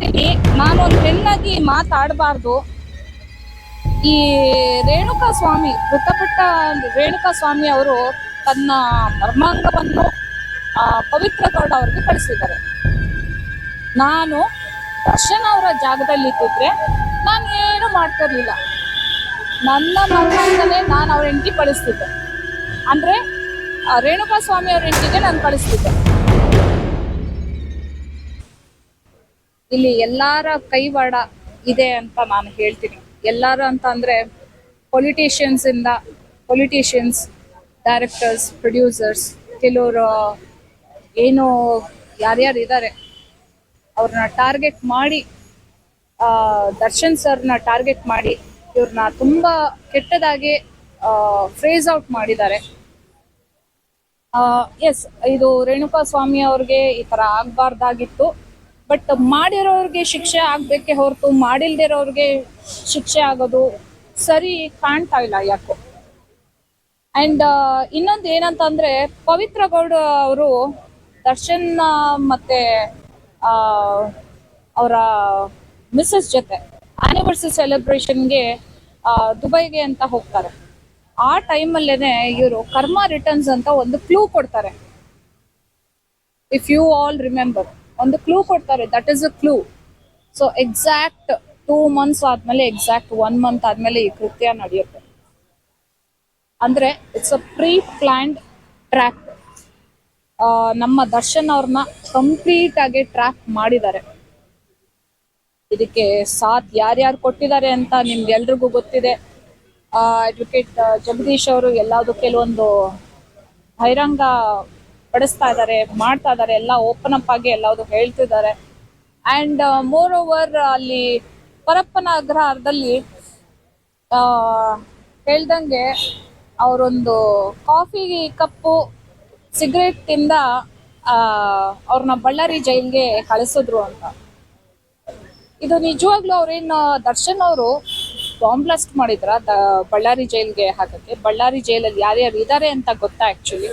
ಹೇಳ್ತೀನಿ ಒಂದು ಹೆಣ್ಣಾಗಿ ಮಾತಾಡಬಾರ್ದು. ಈ ರೇಣುಕಾ ಸ್ವಾಮಿ, ಮೃತಪಟ್ಟ ರೇಣುಕಾ ಸ್ವಾಮಿ ಅವರು ತನ್ನ ಮರ್ಮಾಂಗವನ್ನು ಪವಿತ್ರ ಗೌಡ ಅವ್ರಿಗೆ ಕಳಿಸಿದ್ದಾರೆ. ನಾನು ದರ್ಶನ್ ಅವರ ಜಾಗದಲ್ಲಿ ಇದ್ದಿದ್ರೆ ನಾನು ಏನು ಮಾಡ್ತಿರ್ಲಿಲ್ಲ. ನನ್ನ ಮರ್ಮಾಂಗನೇ ನಾನು ಅವ್ರ ಹೆಂಡತಿ ಕಳಿಸ್ತಿದ್ದೆ. ಅಂದ್ರೆ ರೇಣುಕಾ ಸ್ವಾಮಿ ಅವ್ರ ಹೆಂಡತಿಗೆ ನಾನು ಕಳಿಸ್ತಿದ್ದೆ. ಇಲ್ಲಿ ಎಲ್ಲರ ಕೈವಾಡ ಇದೆ ಅಂತ ನಾನು ಹೇಳ್ತೀನಿ. ಎಲ್ಲರ ಅಂತ ಅಂದ್ರೆ ಪೊಲಿಟಿಷಿಯನ್ಸ್ ಇಂದ ಪೊಲಿಟಿಷಿಯನ್ಸ್ ಡೈರೆಕ್ಟರ್ಸ್ ಪ್ರೊಡ್ಯೂಸರ್ಸ್ ಕೆಲವರು ಏನು ಯಾರ್ಯಾರು ಇದ್ದಾರೆ ಅವ್ರನ್ನ ಟಾರ್ಗೆಟ್ ಮಾಡಿ ಆ, ದರ್ಶನ್ ಸರ್ನ ಟಾರ್ಗೆಟ್ ಮಾಡಿ ಇವ್ರನ್ನ ತುಂಬಾ ಕೆಟ್ಟದಾಗಿ ಫ್ರೇಸ್ ಔಟ್ ಮಾಡಿದ್ದಾರೆ. ಎಸ್ ಇದು ರೇಣುಕಾ ಸ್ವಾಮಿ ಅವ್ರಿಗೆ ಈ ತರ ಆಗ್ಬಾರ್ದಾಗಿತ್ತು. ಬಟ್ ಮಾಡಿರೋರಿಗೆ ಶಿಕ್ಷೆ ಆಗ್ಬೇಕೆ ಹೊರತು ಮಾಡಿಲ್ದಿರೋರಿಗೆ ಶಿಕ್ಷೆ ಆಗೋದು ಸರಿ ಕಾಣ್ತಾ ಇಲ್ಲ ಯಾಕೋ. ಅಂಡ್ ಇನ್ನೊಂದು ಏನಂತಂದ್ರೆ ಪವಿತ್ರ ಗೌಡ ಅವರು ದರ್ಶನ್ ಮತ್ತೆ ಅವರ ಮಿಸ್ಸಸ್ ಜೊತೆ ಆನಿವರ್ಸರಿ ಸೆಲೆಬ್ರೇಷನ್ಗೆ ದುಬೈಗೆ ಅಂತ ಹೋಗ್ತಾರೆ. ಆ ಟೈಮಲ್ಲೇನೆ ಇವರು ಕರ್ಮ ರಿಟರ್ನ್ಸ್ ಅಂತ ಒಂದು ಕ್ಲೂ ಕೊಡ್ತಾರೆ. ಇಫ್ ಯು ಆಲ್ ರಿಮೆಂಬರ್ ಒಂದು ಕ್ಲೂ ಕೊಡ್ತಾರೆ. That is a clue so exact two months ಆದ್ಮೇಲೆ ಎಕ್ಸಾಕ್ಟ್ ಒನ್ ಮಂತ್ ಆದ್ಮೇಲೆ ಈ ಕೃತ್ಯ ನಡೆಯುತ್ತೆ. ಅಂದ್ರೆ it's a pre planned track ನಮ್ಮ ದರ್ಶನ್ ಅವ್ರನ್ನ ಕಂಪ್ಲೀಟ್ ಆಗಿ ಟ್ರ್ಯಾಕ್ ಮಾಡಿದ್ದಾರೆ. ಇದಕ್ಕೆ ಸಾಥ್ ಯಾರ್ಯಾರು ಕೊಟ್ಟಿದ್ದಾರೆ ಅಂತ ನಿಮ್ಗೆ ಎಲ್ರಿಗೂ ಗೊತ್ತಿದೆ ಅಡ್ವೊಕೇಟ್ ಜಗದೀಶ್ ಅವರು ಎಲ್ಲಾವುದು ಕೆಲವೊಂದು ಬಹಿರಂಗ ಪಡಿಸ್ತಾ ಇದ್ದಾರೆ ಮಾಡ್ತಾ ಇದ್ದಾರೆ ಎಲ್ಲ ಓಪನ್ ಅಪ್ ಆಗಿ ಎಲ್ಲಾವುದು ಹೇಳ್ತಿದ್ದಾರೆ. ಅಂಡ್ ಮೋರ್ ಓವರ್ ಅಲ್ಲಿ ಪರಪ್ಪನ ಅಗ್ರಹಾರದಲ್ಲಿ ಆ, ಹೇಳ್ದಂಗೆ ಅವರೊಂದು ಕಾಫಿ ಕಪ್ಪು ಸಿಗರೇಟ್ ಇಂದ ಅವ್ರನ್ನ ಬಳ್ಳಾರಿ ಜೈಲ್ಗೆ ಕಳಿಸಿದ್ರು ಅಂತ. ಇದು ನಿಜವಾಗ್ಲೂ ಅವ್ರೇನು ದರ್ಶನ್ ಅವರು ಬಾಂಬ್ ಬ್ಲಾಸ್ಟ್ ಮಾಡಿದ್ರ? ಬಳ್ಳಾರಿ ಜೈಲ್ಗೆ ಹಾಕಕ್ಕೆ? ಬಳ್ಳಾರಿ ಜೈಲಲ್ಲಿ ಯಾರ್ಯಾರು ಇದ್ದಾರೆ ಅಂತ ಗೊತ್ತಾ ಆಕ್ಚುಲಿ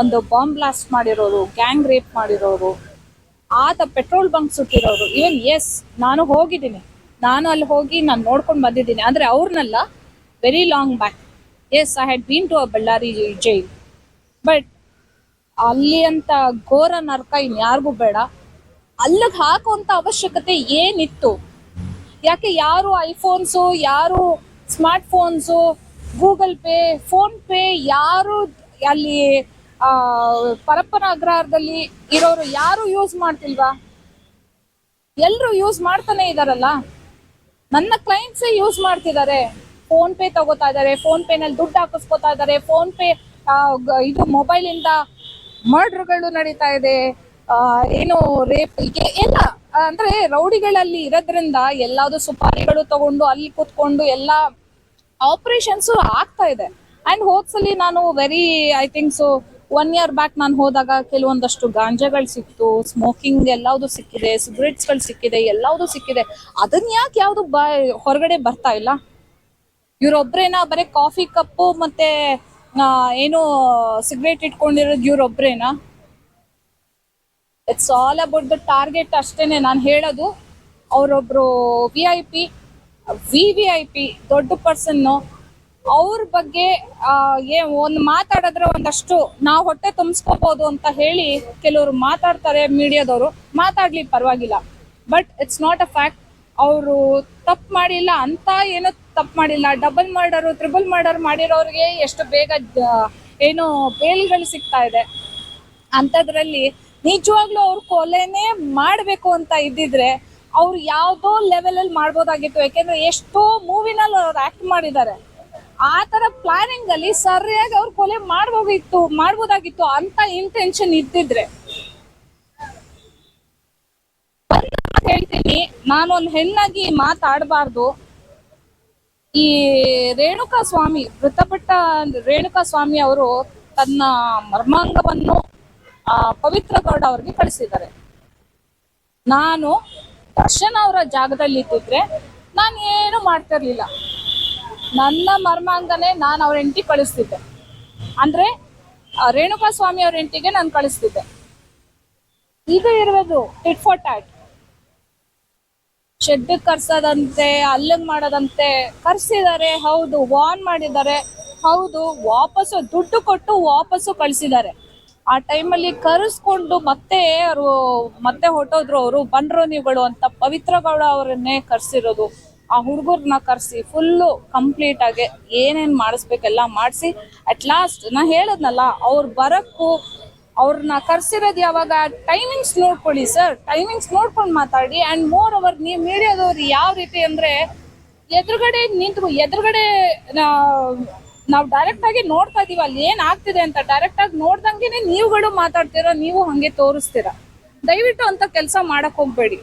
ಒಂದು ಬಾಂಬ್ ಬ್ಲಾಸ್ಟ್ ಮಾಡಿರೋರು, ಗ್ಯಾಂಗ್ ರೇಪ್ ಮಾಡಿರೋರು, ಆತ ಪೆಟ್ರೋಲ್ ಬಂಕ್ ಸುಟ್ಟಿರೋರು ಇವನ್ ಎಸ್ ನಾನು ಹೋಗಿದ್ದೀನಿ. ನಾನು ಅಲ್ಲಿ ಹೋಗಿ ನಾನು ನೋಡ್ಕೊಂಡು ಬಂದಿದ್ದೀನಿ. ಅಂದರೆ ಅವ್ರನ್ನೆಲ್ಲ very long back as I had been to a Ballari jail but ಅಲ್ಲಿ ಅಂತ ಘೋರ ನರಕ ಇನ್ಯಾರಿಗೂ ಬೇಡ. ಅಲ್ಲಿಗೆ ಹಾಕುವಂಥ ಅವಶ್ಯಕತೆ ಏನಿತ್ತು? ಯಾಕೆ ಯಾರು ಐಫೋನ್ಸು ಯಾರು smart phones Google pay PhonePe ಯಾರು ಅಲ್ಲಿ ಆ, ಪರಪ್ಪನ ಅಗ್ರಹಾರದಲ್ಲಿ ಇರೋರು ಯಾರು ಯೂಸ್ ಮಾಡ್ತಿಲ್ವಾ? ಎಲ್ರು ಯೂಸ್ ಮಾಡ್ತಾನೆ ಇದಾರಲ್ಲ. ನನ್ನ ಕ್ಲೈಂಟ್ಸೇ ಯೂಸ್ ಮಾಡ್ತಿದ್ದಾರೆ ಫೋನ್ ಪೇ ತಗೋತಾ ಇದ್ದಾರೆ ಫೋನ್ ಪೇನಲ್ಲಿ ದುಡ್ಡು ಹಾಕಿಸ್ಕೊತಾ ಇದ್ದಾರೆ ಫೋನ್ ಪೇ ಇದು ಮೊಬೈಲ್ ಇಂದ ಮರ್ಡರ್ಗಳು ನಡೀತಾ ಇದೆ. ಏನು ರೇಪ್ ಎಲ್ಲ ಅಂದ್ರೆ ರೌಡಿಗಳಲ್ಲಿ ಇರೋದ್ರಿಂದ ಎಲ್ಲಾದ್ರೂ ಸುಪಾರಿಗಳು ತಗೊಂಡು ಅಲ್ಲಿ ಕೂತ್ಕೊಂಡು ಎಲ್ಲ ಆಪರೇಷನ್ಸ್ ಆಗ್ತಾ ಇದೆ. ಅಂಡ್ ಹೋದ್ಸಲಿ ನಾನು very I think so one year back ನಾನು ಹೋದಾಗ ಕೆಲವೊಂದಷ್ಟು ಗಾಂಜಾಗಳು ಸಿಕ್ತು ಸ್ಮೋಕಿಂಗ್ ಎಲ್ಲಾವುದು ಸಿಕ್ಕಿದೆ ಸಿಗರೇಟ್ಸ್ಗಳು ಸಿಕ್ಕಿದೆ, ಎಲ್ಲಾವುದು ಸಿಕ್ಕಿದೆ. ಅದನ್ನ ಯಾಕೆ ಯಾವ್ದು ಬ, ಹೊರಗಡೆ ಬರ್ತಾ ಇಲ್ಲ? ಇವ್ರೊಬ್ರೇನಾ ಬರೀ ಕಾಫಿ ಕಪ್ಪು ಮತ್ತೆ ಏನು ಸಿಗರೇಟ್ ಇಟ್ಕೊಂಡಿರೋದು ಇವ್ರೊಬ್ರೇನಾ? It's all about the target ಅಷ್ಟೇನೆ ನಾನು ಹೇಳೋದು. ಅವರೊಬ್ರು V I P V V I P ದೊಡ್ಡ ಪರ್ಸನ್ನು ಅವ್ರ ಬಗ್ಗೆ ಒಂದು ಮಾತಾಡಿದ್ರೆ ಒಂದಷ್ಟು ನಾವು ಹೊಟ್ಟೆ ತುಂಬಿಸ್ಕೋಬಹುದು ಅಂತ ಹೇಳಿ ಕೆಲವರು ಮಾತಾಡ್ತಾರೆ ಮೀಡಿಯಾದವರು. ಮಾತಾಡ್ಲಿ ಪರವಾಗಿಲ್ಲ. But it's not a fact ಅವರು ತಪ್ಪು ಮಾಡಿಲ್ಲ ಅಂತ ಏನು ತಪ್ಪು ಮಾಡಿಲ್ಲ. ಡಬಲ್ ಮರ್ಡರು ತ್ರಿಬಲ್ ಮರ್ಡರ್ ಮಾಡಿರೋರಿಗೆ ಎಷ್ಟು ಬೇಗ ಏನು ಬೇಲ್ಗಳು ಸಿಗ್ತಾ ಇದೆ. ಅಂಥದ್ರಲ್ಲಿ ನಿಜವಾಗ್ಲೂ ಅವ್ರು ಕೊಲೆನೇ ಮಾಡಬೇಕು ಅಂತ ಇದ್ದಿದ್ರೆ ಅವ್ರು ಯಾವುದೋ ಲೆವೆಲಲ್ಲಿ ಮಾಡ್ಬೋದಾಗಿತ್ತು. ಯಾಕೆಂದ್ರೆ ಎಷ್ಟೋ ಮೂವಿನಲ್ಲಿ ಅವ್ರು ಆಕ್ಟ್ ಮಾಡಿದ್ದಾರೆ. ಆ ತರ ಪ್ಲಾನಿಂಗ್ ಅಲ್ಲಿ ಸರಿಯಾಗಿ ಅವ್ರು ಕೊಲೆ ಮಾಡಬಹುದಿತ್ತು ಮಾಡ್ಬೋದಾಗಿತ್ತು ಅಂತ ಇಂಟೆನ್ಷನ್ ಇದ್ದಿದ್ರೆ. ಹೇಳ್ತೀನಿ, ನಾನೊಂದ್ ಹೆಣ್ಣಾಗಿ ಮಾತಾಡಬಾರ್ದು. ಈ ರೇಣುಕಾ ಸ್ವಾಮಿ, ಮೃತಪಟ್ಟ ರೇಣುಕಾ ಸ್ವಾಮಿ ಅವರು ತನ್ನ ಮರ್ಮಾಂಗವನ್ನು ಪವಿತ್ರ ಗೌಡ ಅವ್ರಿಗೆ ಕಳಿಸಿದ್ದಾರೆ. ನಾನು ದರ್ಶನ್ ಅವರ ಜಾಗದಲ್ಲಿ ಇದ್ದಿದ್ರೆ ನಾನು ಏನು ಮಾಡ್ತಿರ್ಲಿಲ್ಲ. ನನ್ನ ಮರ್ಮಾಂಗನೇ ನಾನು ಅವ್ರ ಹೆಂಡತಿ ಕಳಿಸ್ತಿದ್ದೆ. ಅಂದ್ರೆ ರೇಣುಕಾ ಸ್ವಾಮಿ ಅವ್ರ ಹೆಂಡತಿಗೆ ನಾನು ಕಳಿಸ್ತಿದ್ದೆ. ಇದು ಇರೋದು ಟಿಟ್ ಫಾರ್ ಟ್ಯಾಟ್ ಶೆಡ್ ಕರ್ಸೋದಂತೆ, ಅಲ್ಲಂಗ್ ಮಾಡೋದಂತೆ ಕರ್ಸಿದ್ದಾರೆ ಹೌದು ವಾರ್ನ್ ಮಾಡಿದ್ದಾರೆ. ಹೌದು, ವಾಪಸ್ಸು ದುಡ್ಡು ಕೊಟ್ಟು ವಾಪಸ್ಸು ಕಳಿಸಿದ್ದಾರೆ. ಆ ಟೈಮಲ್ಲಿ ಕರೆಸ್ಕೊಂಡು ಮತ್ತೆ ಅವರು, ಮತ್ತೆ ಹೊಟ್ಟೋದ್ರು ಅವರು ನೀವುಗಳು ಅಂತ ಪವಿತ್ರ ಗೌಡ ಅವರನ್ನೇ ಕರ್ಸಿರೋದು. ಆ ಹುಡುಗರ್ನ ಕರ್ಸಿ ಫುಲ್ಲು ಕಂಪ್ಲೀಟ್ ಆಗಿ ಏನೇನ್ ಮಾಡಿಸ್ಬೇಕೆಲ್ಲ ಮಾಡಿಸಿ ಅಟ್ ಲಾಸ್ಟ್ ನಾ ಹೇಳದ್ನಲ್ಲ, ಅವ್ರು ಬರಕ್ಕೂ ಅವ್ರನ್ನ ಕರ್ಸಿರೋದು ಯಾವಾಗ? ಟೈಮಿಂಗ್ಸ್ ನೋಡ್ಕೊಳ್ಳಿ ಸರ್ ಟೈಮಿಂಗ್ಸ್ ನೋಡ್ಕೊಂಡು ಮಾತಾಡಿ ಅಂಡ್ ಮೋರ್ ಅವರ್ ನೀವು ಮೀಡಿಯಾದವ್ರು ಯಾವ ರೀತಿ ಅಂದ್ರೆ ಎದುರುಗಡೆ ನಿಂತು ಎದುರುಗಡೆ ನಾವು ಡೈರೆಕ್ಟ್ ಆಗಿ ನೋಡ್ತಾ ಇದೀವಿ, ಅಲ್ಲಿ ಏನ್ ಆಗ್ತಿದೆ ಅಂತ ಡೈರೆಕ್ಟ್ ಆಗಿ ನೋಡ್ದಂಗೆನೆ ನೀವುಗಳು ಮಾತಾಡ್ತೀರ, ನೀವು ಹಂಗೆ ತೋರಿಸ್ತೀರಾ. ದಯವಿಟ್ಟು ಅಂತ ಕೆಲಸ ಮಾಡಕ್ ಹೋಗ್ಬೇಡಿ.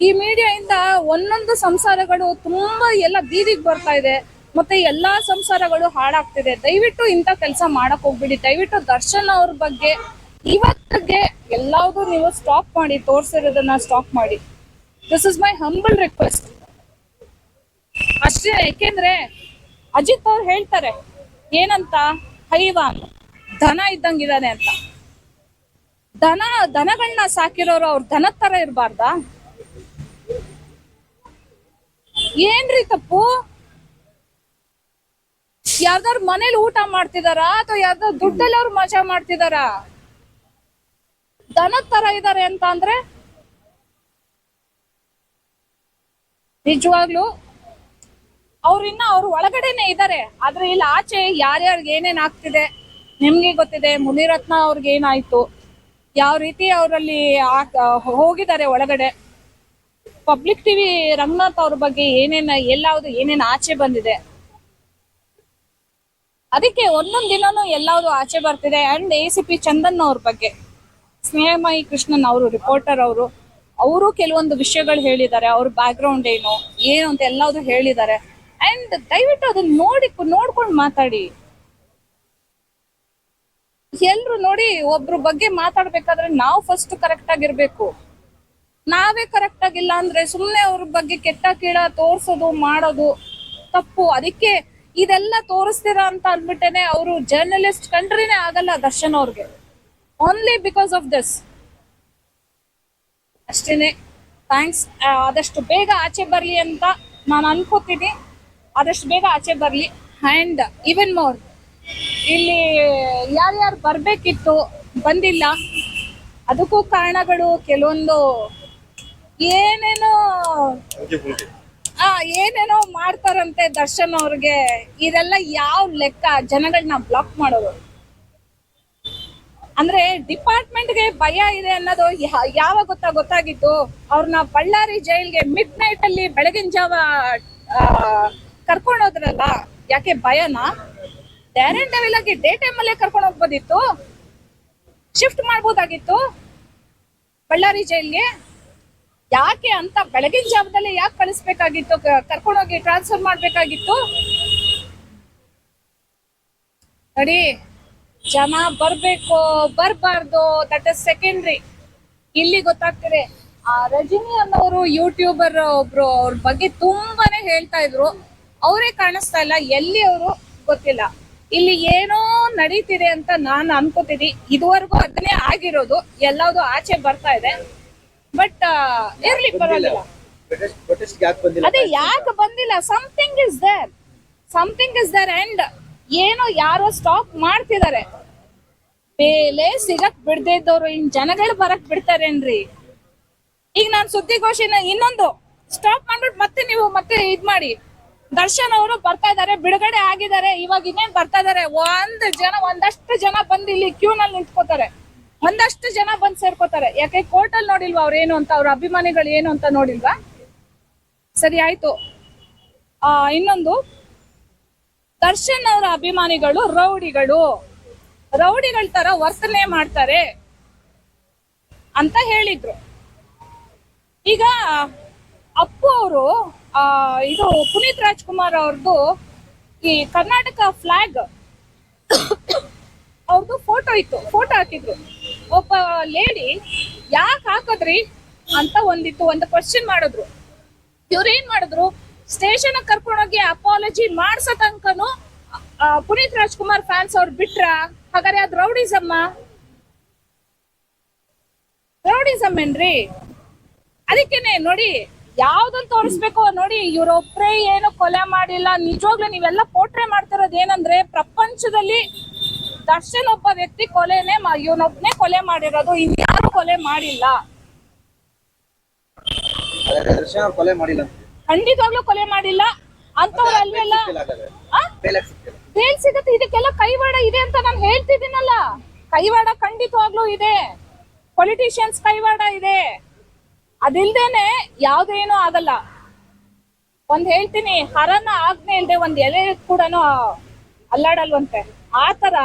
ಈ ಮೀಡಿಯಾ ಇಂದ ಒಂದೊಂದು ಸಂಸಾರಗಳು ತುಂಬಾ ಎಲ್ಲ ಬೀದಿಗೆ ಬರ್ತಾ ಇದೆ. ಮತ್ತೆ ಎಲ್ಲಾ ಸಂಸಾರಗಳು ಹಾಳಾಗ್ತಿದೆ. ದಯವಿಟ್ಟು ಇಂಥ ಕೆಲಸ ಮಾಡಕ್ ಹೋಗ್ಬಿಡಿ. ದಯವಿಟ್ಟು ದರ್ಶನ್ ಅವ್ರ ಬಗ್ಗೆ ಇವತ್ತಿಗೆ ಎಲ್ಲಾವುದು ನೀವು ಸ್ಟಾಪ್ ಮಾಡಿ, ತೋರ್ಸಿರೋದನ್ನ ಸ್ಟಾಪ್ ಮಾಡಿ. This is my humble request ಅಷ್ಟೇ ಯಾಕೆಂದ್ರೆ ಅಜಿತ್ ಅವ್ರು ಹೇಳ್ತಾರೆ, ಏನಂತ? ಹೈವಾನ್ ದನ ಇದ್ದಂಗಿದಾನೆ ಅಂತ. ದನ ದನಗಳನ್ನ ಸಾಕಿರೋರು ಅವ್ರ ದನದ ತರ ಇರಬಾರ್ದಾ? ಏನ್ರಿ ತಪ್ಪು? ಯಾರ್ದಾರು ಮನೇಲಿ ಊಟ ಮಾಡ್ತಿದಾರಾ ಅಥವಾ ಯಾರ್ದಾರು ದುಡ್ಡಲ್ಲಿ ಅವ್ರು ಮಜಾ ಮಾಡ್ತಿದಾರಾ? ದನದ ತರ ಇದಾರೆ ಅಂತ ಅಂದ್ರೆ? ನಿಜವಾಗ್ಲು? ಅವ್ರಿನ್ನ ಅವ್ರ ಒಳಗಡೆನೆ ಇದಾರೆ. ಆದ್ರೆ ಇಲ್ಲಿ ಆಚೆ ಯಾರ್ಯಾರಿಗೆ ಏನೇನ್ ಆಗ್ತಿದೆ? ನಿಮ್ಗೆ ಗೊತ್ತಿದೆ, ಮುನಿರತ್ನ ಅವ್ರಿಗೆ ಏನಾಯ್ತು? ಯಾವ ರೀತಿ ಅವರಲ್ಲಿ ಹೋಗಿದ್ದಾರೆ ಒಳಗಡೆ? ಪಬ್ಲಿಕ್ ಟಿವಿ ರಂಗನಾಥ್ ಅವ್ರ ಬಗ್ಗೆ ಏನೇನ, ಎಲ್ಲಾವುದು ಏನೇನ್ ಆಚೆ ಬಂದಿದೆ? ಅದಕ್ಕೆ ಒಂದೊಂದ್ ದಿನಾನು ಎಲ್ಲಾವುದು ಆಚೆ ಬರ್ತಿದೆ. And A C P Chandan ಅವ್ರ ಬಗ್ಗೆ. ಸ್ನೇಹಮಯಿ ಕೃಷ್ಣನ್ ಅವರು ರಿಪೋರ್ಟರ್ ಅವರು ಅವರು ಕೆಲವೊಂದು ವಿಷಯಗಳು ಹೇಳಿದ್ದಾರೆ. ಅವ್ರ ಬ್ಯಾಕ್ ಗ್ರೌಂಡ್ ಏನು ಏನು ಅಂತ ಎಲ್ಲಾವುದು ಹೇಳಿದ್ದಾರೆ. ಅಂಡ್ ದಯವಿಟ್ಟು ಅದನ್ನ ನೋಡಿ ನೋಡ್ಕೊಂಡು ಮಾತಾಡಿ. ಎಲ್ರು ನೋಡಿ ಒಬ್ರು ಬಗ್ಗೆ ಮಾತಾಡ್ಬೇಕಾದ್ರೆ ನಾವು ಫಸ್ಟ್ ಕರೆಕ್ಟ್ ಆಗಿರ್ಬೇಕು. ನಾವೇ ಕರೆಕ್ಟ್ ಆಗಿಲ್ಲ ಅಂದ್ರೆ ಸುಮ್ನೆ ಅವ್ರ ಬಗ್ಗೆ ಕೆಟ್ಟ ಕೀಳ ತೋರ್ಸೋದು, ಮಾಡೋದು ತಪ್ಪು. ಅದಕ್ಕೆ ಇದೆಲ್ಲ ತೋರಿಸ್ತೀರಾ ಅಂತ ಅಂದ್ಬಿಟ್ಟೇನೆ ಅವರು ಜರ್ನಲಿಸ್ಟ್ ಕಂಡ್ರಿನೇ ಆಗಲ್ಲ ದರ್ಶನ್ ಅವ್ರಿಗೆ. ಓನ್ಲಿ ಬಿಕಾಸ್ ಆಫ್ ದಿಸ್ ಅಷ್ಟೇನೆ. ಥ್ಯಾಂಕ್ಸ್ ಆದಷ್ಟು ಬೇಗ ಆಚೆ ಬರ್ಲಿ ಅಂತ ನಾನು ಅನ್ಕೋತೀನಿ. ಆದಷ್ಟು ಬೇಗ ಆಚೆ ಬರ್ಲಿ. ಅಂಡ್ ಈವನ್ ಮೋರ್ ಇಲ್ಲಿ ಯಾರ್ಯಾರು ಬರ್ಬೇಕಿತ್ತು ಬಂದಿಲ್ಲ. ಅದಕ್ಕೂ ಕಾರಣಗಳು, ಕೆಲವೊಂದು ಏನೇನೋ ಆ ಏನೇನೋ ಮಾಡ್ತಾರಂತೆ ದರ್ಶನ್ ಅವ್ರಿಗೆ. ಇದೆಲ್ಲ ಯಾವ ಲೆಕ್ಕ? ಜನಗಳನ್ನ ಬ್ಲಾಕ್ ಮಾಡೋದು. ಅಂದ್ರೆ ಡಿಪಾರ್ಟ್ಮೆಂಟ್ಗೆ ಭಯ ಇದೆ ಅನ್ನೋದು ಯಾವಾಗ ಗೊತ್ತಾ ಗೊತ್ತಾಗಿತ್ತು ಅವ್ರನ್ನ ಬಳ್ಳಾರಿ ಜೈಲ್ಗೆ ಮಿಡ್ ನೈಟ್ ಅಲ್ಲಿ ಬೆಳಗಿನ ಜಾವ ಕರ್ಕೊಂಡೋದ್ರಲ್ಲ? ಯಾಕೆ ಭಯನಾ? ಡೈರೆಕ್ಟ್ ಡೆವಿಲ್ ಆಗಿ ಡೇ ಟೈಮ್ ಅಲ್ಲೇ ಕರ್ಕೊಂಡು ಹೋಗ್ಬೋದಿತ್ತು? ಶಿಫ್ಟ್ ಮಾಡ್ಬೋದಾಗಿತ್ತು? ಬಳ್ಳಾರಿ ಜೈಲ್ಗೆ? ಯಾಕೆ ಅಂತ ಬೆಳಗಿನ ಜಾವದಲ್ಲಿ ಯಾಕೆ ಕಳಿಸ್ಬೇಕಾಗಿತ್ತು? ಕರ್ಕೊಂಡೋಗಿ ಟ್ರಾನ್ಸ್ಫರ್ ಮಾಡ್ಬೇಕಾಗಿತ್ತು? ನೋಡಿ, ಜನ ಬರ್ಬೇಕು, ಬರ್ಬಾರ್ದು. ದಟ್ ಇಸ್ ಸೆಕೆಂಡ್ರಿ ಇಲ್ಲಿ ಗೊತ್ತಾಗ್ತಿದೆ. ಆ ರಜನಿ ಅನ್ನೋರು ಯೂಟ್ಯೂಬರ್ ಒಬ್ರು, ಅವ್ರ ಬಗ್ಗೆ ತುಂಬಾನೇ ಹೇಳ್ತಾ ಇದ್ರು. ಅವರೇ ಕಾಣಿಸ್ತಾ ಇಲ್ಲ. ಎಲ್ಲಿ ಅವರು? ಗೊತ್ತಿಲ್ಲ. ಇಲ್ಲಿ ಏನೋ ನಡೀತಿದೆ ಅಂತ ನಾನು ಅನ್ಕೋತೀನಿ. ಇದುವರೆಗೂ ಅದನ್ನೇ ಆಗಿರೋದು. ಎಲ್ಲದೂ ಆಚೆ ಬರ್ತಾ ಇದೆ. ಬಟ್ ಇರ್ಲಿ ಪರವಾಗಿಲ್ಲ. ಪ್ರೊಟೆಸ್ಟ್ ಯಾಕೆ ಬಂದಿಲ್ಲ? ಅದೇ ಯಾಕೆ ಬಂದಿಲ್ಲ? Something is there something is there and ಏನೋ ಯಾರೋ ಸ್ಟಾಪ್ ಮಾಡ್ತಿದ್ದಾರೆ. ಬೇಲೆ ಸಿಗಕ್ ಬಿಡದೇ ಇದ್ದವ್ರು ಇನ್ ಜನಗಳು ಬರಕ್ ಬಿಡ್ತಾರೇನ್ರಿ? ಈಗ ನಾನು ಸುದ್ದಿಗೋಷ್ಠಿನ ಇನ್ನೊಂದು ಸ್ಟಾಪ್ ಮಾಡ್ಬಿಟ್ಟು ಮತ್ತೆ ನೀವು ಮತ್ತೆ ಇದ್ ಮಾಡಿ. ದರ್ಶನ್ ಅವರು ಬರ್ತಾ ಇದಾರೆ ಬಿಡುಗಡೆ ಆಗಿದ್ದಾರೆ ಇವಾಗ ಇನ್ನೇನ್ ಬರ್ತಾ ಇದಾರೆ ಒಂದ್ ಜನ ಒಂದಷ್ಟು ಜನ ಬಂದು ಇಲ್ಲಿ ಕ್ಯೂ ನಲ್ಲಿ ನಿಂತ್ಕೋತಾರೆ. ಒಂದಷ್ಟು ಜನ ಬಂದ್ ಸೇರ್ಕೋತಾರೆ. ಯಾಕೆ ಕೋರ್ಟ್ ಅಲ್ಲಿ ನೋಡಿಲ್ವಾ ಅವ್ರೇನು ಅಂತ, ಅವ್ರ ಅಭಿಮಾನಿಗಳು ಏನು ಅಂತ ನೋಡಿಲ್ವಾ? ಸರಿ, ಆಯ್ತು. ಆ, ಇನ್ನೊಂದು. ದರ್ಶನ್ ಅವರ ಅಭಿಮಾನಿಗಳು ರೌಡಿಗಳು. ರೌಡಿಗಳ ತರ ವರ್ತನೆ ಮಾಡ್ತಾರೆ ಅಂತ ಹೇಳಿದ್ರು. ಈಗ ಅಪ್ಪು ಅವರು ಇದು ಪುನೀತ್ ರಾಜ್ಕುಮಾರ್ ಅವ್ರದ್ದು ಈ ಕರ್ನಾಟಕ ಫ್ಲಾಗ್ ಅವ್ರದ್ದು ಫೋಟೋ ಇತ್ತು. ಫೋಟೋ ಹಾಕಿದ್ರು. ಒಬ್ಬ ಲೇಡಿ ಯಾಕೆ ಹಾಕದ್ರಿ ಅಂತ ಒಂದಿತ್ತು, ಒಂದು ಕ್ವಶನ್ ಮಾಡಿದ್ರು. ಇವ್ರು ಏನ್ ಮಾಡಿದ್ರು ಸ್ಟೇಷನ್ ಕರ್ಕೊಂಡೋಗಿ ಅಪಾಲಜಿ ಮಾಡ್ಸೋ ತನಕನು ಪುನೀತ್ ರಾಜ್ಕುಮಾರ್ ಫ್ಯಾನ್ಸ್ ಅವ್ರು ಬಿಟ್ರ? ಹಾಗಾದ್ರೆ ಅದ್ ರೌಡಿಸಮ್ಮ ರೌಡಿಸಮ್ ಏನ್ರಿ? ಅದಕ್ಕೇನೆ ನೋಡಿ, ಯಾವ್ದನ್ ತೋರಿಸ್ಬೇಕು ನೋಡಿ, ಇವ್ರೊಬ್ರೇ ಏನು ಕೊಲೆ ಮಾಡಿಲ್ಲ, ನಿಜವಾಗ್ಲೂ ನೀವೆಲ್ಲ ಪೋಟ್ರೆ ಮಾಡ್ತಿರೋದು ಏನಂದ್ರೆ ಪ್ರಪಂಚದಲ್ಲಿ ದರ್ಶನ್ ಒಬ್ಬ ವ್ಯಕ್ತಿ ಕೊಲೆನೆ ಇವನೊಬ್ನೇ ಕೊಲೆ ಮಾಡಿರೋದು ಇನ್ಯಾರು ಕೊಲೆ ಮಾಡಿಲ್ಲ. ಕೊಲೆ ಖಂಡಿತವಾಗ್ಲೂ ಕೊಲೆ ಮಾಡಿಲ್ಲ. ಅಂತವ್ರು ಅಲ್ವೆಲ್ಲ? ಬೇಲ್ ಸಿಗತ್ತೆ ಇದಕ್ಕೆಲ್ಲ ಕೈವಾಡ ಇದೆ ಅಂತ ನಾನು ಹೇಳ್ತಿದ್ದೀನಲ್ಲ. ಕೈವಾಡ ಖಂಡಿತವಾಗ್ಲೂ ಇದೆ. ಪೊಲಿಟಿಷಿಯನ್ಸ್ ಕೈವಾಡ ಇದೆ. ಅದಿಲ್ದೇನೆ ಯಾವ್ದೇನು ಆಗಲ್ಲ. ಒಂದ್ ಹೇಳ್ತೀನಿ ಹರನ ಆಜ್ಞೆ ಇಲ್ದೆ ಒಂದ್ ಎಲೆ ಕೂಡ ಅಲ್ಲಾಡಲ್ವಂತೆ. ಆತರ ತರ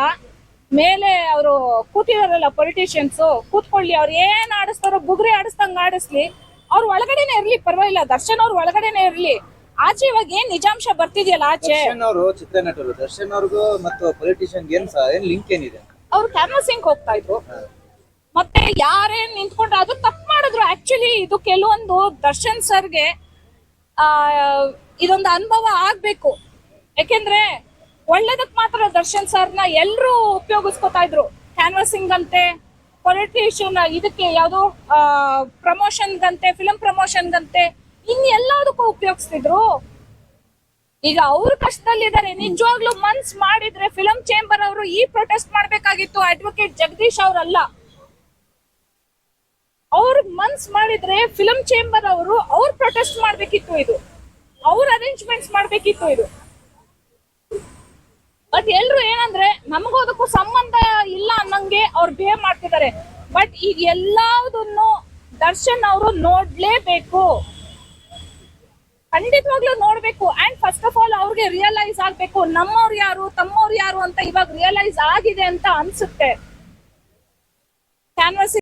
ಮೇಲೆ ಅವರು ಕೂತಿದಾರಲ್ಲ ಪೊಲಿಟಿಷಿಯನ್ಸ್ ಕೂತ್ಕೊಳ್ಳಿ ಅವ್ರು ಏನ್ ಆಡಿಸ್ತಾರೋ ಬುಗ್ರಿ ಆಡಿಸ್ದಂಗ್ ಆಡಿಸ್ಲಿ. ಅವ್ರ ಒಳಗಡೆನೆ ಇರ್ಲಿ ಪರವಾಗಿಲ್ಲ. ದರ್ಶನ್ ಅವ್ರ ಒಳಗಡೆನೆ ಇರ್ಲಿ. ಆಚೆ ಇವಾಗ ಏನ್ ನಿಜಾಂಶ ಬರ್ತಿದ್ಯಲ್ಲ ಆಚೆ? ದರ್ಶನ್ ಅವರು ಚಿತ್ರನಟರು ದರ್ಶನ್ ಅವ್ರಿಗೂ ಮತ್ತು ಪೊಲಿಟಿಷಿಯನ್ ಏನ್ ಸ- ಏನ್ ಲಿಂಕ್ ಏನಿದೆ? ಅವ್ರು ಕ್ಯಾನ್ವಸಿಂಗ್ ಹೋಗ್ತಾ ಇದ್ರು. ಮತ್ತೆ ಯಾರೇನ್ ನಿಂತ್ಕೊಂಡ್ರೆ ಅದು ತಪ್ಪು ಮಾಡಿದ್ರು. ಆಕ್ಚುಲಿ ಇದು ಕೆಲವೊಂದು ದರ್ಶನ್ ಸರ್ಗೆ ಆ ಇದೊಂದು ಅನುಭವ ಆಗ್ಬೇಕು. ಯಾಕೆಂದ್ರೆ ಒಳ್ಳೇದಕ್ ಮಾತ್ರ ದರ್ಶನ್ ಸರ್ನ ಎಲ್ಲರೂ ಉಪಯೋಗಿಸ್ಕೊತಾ ಇದ್ರು. ಕ್ಯಾನ್ವಸಿಂಗ್ ಅಂತೆ ಪೊಲಿಟಿಷಿಯನ್ ಇದಕ್ಕೆ ಯಾವುದು ಪ್ರಮೋಷನ್ ಗಂತೆ ಫಿಲಂ ಪ್ರಮೋಷನ್ ಗಂತೆ ಇನ್ ಎಲ್ಲದಕ್ಕೂ ಉಪಯೋಗಿಸ್ತಿದ್ರು. ಈಗ ಅವ್ರು ಕಷ್ಟದಲ್ಲಿದ್ದಾರೆ. ನಿಜವಾಗ್ಲೂ ಮನ್ಸ್ ಮಾಡಿದ್ರೆ ಫಿಲಂ ಚೇಂಬರ್ ಅವರು ಈ ಪ್ರೊಟೆಸ್ಟ್ ಮಾಡ್ಬೇಕಾಗಿತ್ತು ಅಡ್ವೊಕೇಟ್ ಜಗದೀಶ್ ಅವರಲ್ಲ. ಅವ್ರ ಮನ್ಸ್ ಮಾಡಿದ್ರೆ ಫಿಲಂ ಚೇಂಬರ್ ಅವರು ಅವ್ರ ಪ್ರೊಟೆಸ್ಟ್ ಮಾಡ್ಬೇಕಿತ್ತು ಇದು. ಅವ್ರ ಅರೇಂಜ್ಮೆಂಟ್ಸ್ ಮಾಡ್ಬೇಕಿತ್ತು ಇದು. ಬಟ್ ಎಲ್ರು ಏನಂದ್ರೆ ನಮಗೂ ಅದಕ್ಕೂ ಸಂಬಂಧ ಇಲ್ಲ ಅನ್ನಂಗೆ ಅವ್ರು ಬಿಹೇವ್ ಮಾಡ್ತಿದ್ದಾರೆ ಬಟ್ ಈಗ ಎಲ್ಲದನ್ನು ದರ್ಶನ್ ಅವರು ನೋಡ್ಲೇಬೇಕು. ಖಂಡಿತವಾಗ್ಲೂ ನೋಡ್ಬೇಕು. ಅಂಡ್ ಫಸ್ಟ್ ಆಫ್ ಆಲ್ ಅವ್ರಿಗೆ ರಿಯಲೈಸ್ ಆಗ್ಬೇಕು. ನಮ್ಮವ್ರು ಯಾರು, ತಮ್ಮವ್ರು ಯಾರು ಅಂತ ಇವಾಗ ರಿಯಲೈಸ್ ಆಗಿದೆ ಅಂತ ಅನ್ಸುತ್ತೆ. ಕ್ಯಾನ್ವಸ್